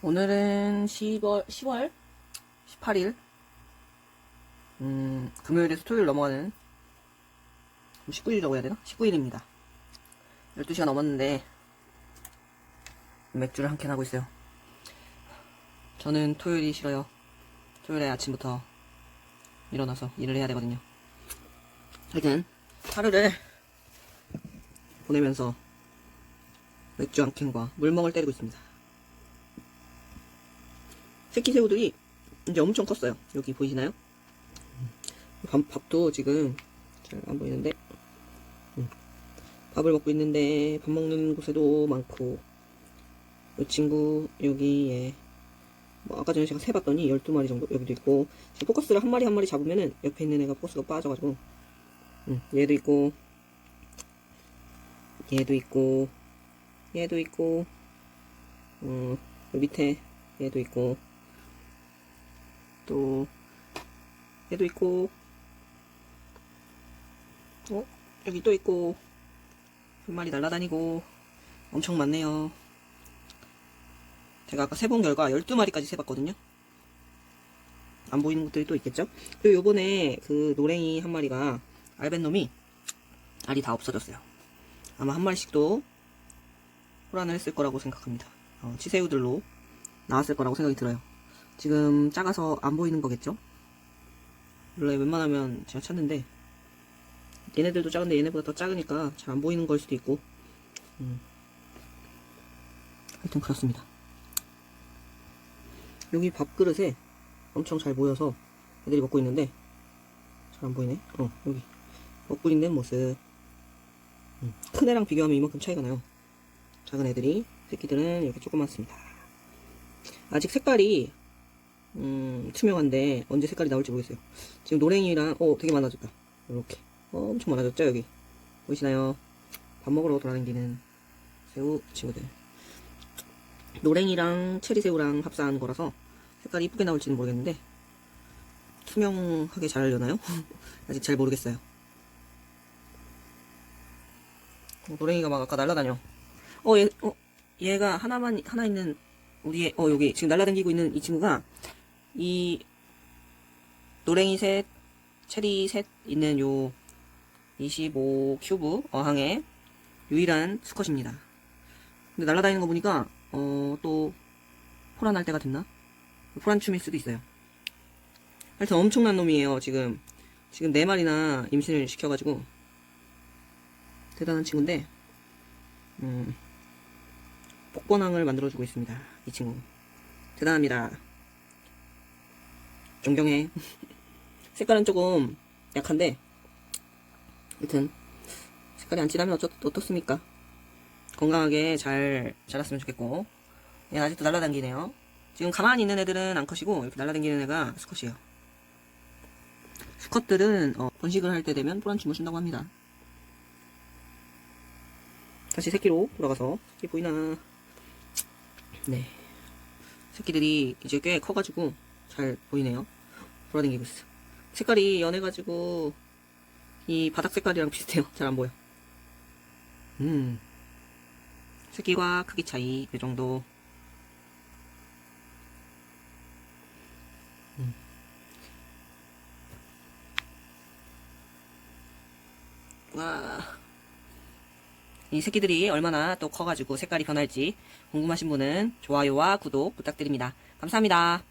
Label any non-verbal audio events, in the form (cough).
오늘은 10월, 10월 18일, 음, 금요일에서 토요일 넘어가는 19일이라고 해야 되나? 19일입니다. 12시가 넘었는데, 맥주를 한 캔 하고 있어요. 저는 토요일이 싫어요. 토요일에 아침부터 일어나서 일을 해야 되거든요. 하여튼, 하루를 보내면서 맥주 한 캔과 물멍을 때리고 있습니다. 새끼 새우들이 이제 엄청 컸어요. 여기 보이시나요? 밥, 밥도 지금 잘 안 보이는데 음. 밥을 먹고 있는데 밥 먹는 곳에도 많고 이 친구 여기에 뭐 아까 전에 제가 세봤더니 12마리 정도 여기도 있고 포커스를 한 마리 한 마리 잡으면은 옆에 있는 애가 포커스가 빠져가지고 음, 얘도 있고 얘도 있고 얘도 있고 음, 여기 밑에 얘도 있고 또 얘도 있고. 어? 여기 또 있고. 한 마리 날아다니고. 엄청 많네요. 제가 아까 세본 결과 12마리까지 세봤거든요. 안 보이는 것들이 또 있겠죠? 그리고 요번에 그 노랭이 한 마리가 알벤놈이 알이 다 없어졌어요. 아마 한 마리씩도 호란을 했을 거라고 생각합니다. 어, 치새우들로 나왔을 거라고 생각이 들어요 지금 작아서 안 보이는 거겠죠? 원래 웬만하면 제가 찾는데. 얘네들도 작은데 얘네보다 더 작으니까 잘 안 보이는 걸 수도 있고. 음. 하여튼 그렇습니다. 여기 밥그릇에 엄청 잘 모여서 애들이 먹고 있는데 잘 안 보이네. 어 여기. 먹고 있는 모습. 음. 큰 애랑 비교하면 이만큼 차이가 나요. 작은 애들이 새끼들은 이렇게 조그맣습니다. 아직 색깔이 음, 투명한데 언제 색깔이 나올지 모르겠어요. 지금 노랭이랑 어 되게 많아졌다. 이렇게 어, 엄청 많아졌죠 여기 보이시나요? 밥 먹으러 돌아다니는 새우 친구들. 노랭이랑 체리새우랑 합사한 거라서 색깔이 이쁘게 나올지는 모르겠는데 투명하게 잘 하려나요? (laughs) 아직 잘 모르겠어요. 어, 노랭이가 막 아까 날라다녀. 어, 얘, 어, 얘가 하나만, 하나 있는, 우리의, 어, 여기, 지금 날라다니고 있는 이 친구가, 이, 노랭이 셋, 체리 셋 있는 요, 25 큐브 어항의 유일한 수컷입니다. 근데 날라다니는 거 보니까, 어, 또, 포란할 때가 됐나? 포란춤일 수도 있어요. 하여튼 엄청난 놈이에요, 지금. 지금 네 마리나 임신을 시켜가지고, 대단한 친구인데, 음, 복권왕을 만들어주고 있습니다. 이 친구. 대단합니다. 존경해. 색깔은 조금 약한데, 여튼, 색깔이 안 진하면 어쩌, 어떻습니까? 건강하게 잘 자랐으면 좋겠고, 얘 아직도 날라다니네요. 지금 가만히 있는 애들은 암컷이고, 이렇게 날라다니는 애가 수컷이에요. 수컷들은, 어, 번식을 할 때 되면 포란춤을 춘다고 합니다. 다시 새끼로 돌아가서 새끼 보이나 네 새끼들이 이제 꽤 커가지고 잘 보이네요 돌아다니고 있어 색깔이 연해가지고 이 바닥 색깔이랑 비슷해요 잘 안 보여 음 새끼와 크기 차이 이 정도 음. 와 이 새끼들이 얼마나 또 커가지고 색깔이 변할지 궁금하신 분은 좋아요와 구독 부탁드립니다. 감사합니다.